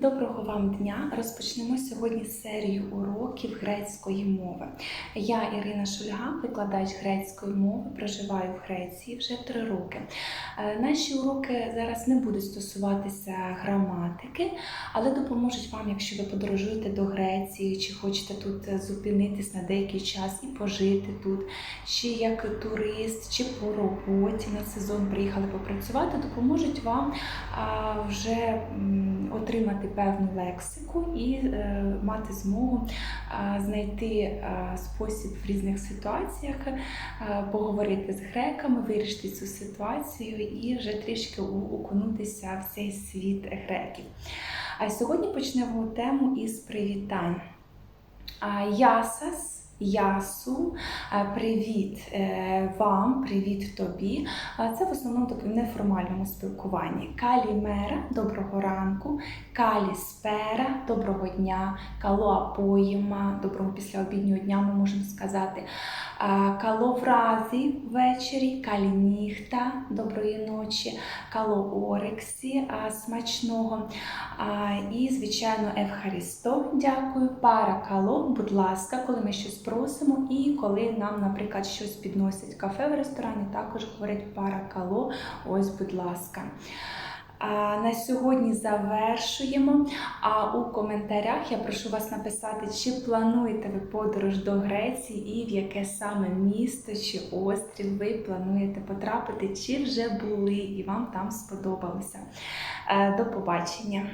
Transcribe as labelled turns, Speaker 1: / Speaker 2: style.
Speaker 1: Доброго вам дня! Розпочнемо сьогодні серію уроків грецької мови. Я Ірина Шульга, викладач грецької мови, проживаю в Греції вже три роки. Е, Наші уроки зараз не будуть стосуватися граматики, але допоможуть вам, якщо ви подорожуєте до Греції, чи хочете тут зупинитись на деякий час і пожити тут, чи як турист, чи по роботі на сезон приїхали попрацювати, допоможуть вам вже отримати певну лексику і е, мати змогу а, знайти а, спосіб в різних ситуаціях, а, поговорити з греками, вирішити цю ситуацію і вже трішки у- окунутися в цей світ греків. А сьогодні почнемо тему із привітань. Ясас. Ясу, привіт е, вам, привіт тобі. Це в основному таки в неформальному спілкуванні. Калімера доброго ранку, каліспера доброго дня, калоапоїма доброго післяобіднього дня ми можемо сказати. Каловразі ввечері, калініхта доброї ночі, калоорексі смачного. І, звичайно, Евхарісто, дякую. Паракало, будь ласка, коли ми щось просимо, і коли нам, наприклад, щось підносять кафе в ресторані, також говорять паракало, ось, будь ласка. А на сьогодні завершуємо. А у коментарях я прошу вас написати, чи плануєте ви подорож до Греції і в яке саме місто чи острів ви плануєте потрапити, чи вже були і вам там сподобалося. Е, До побачення!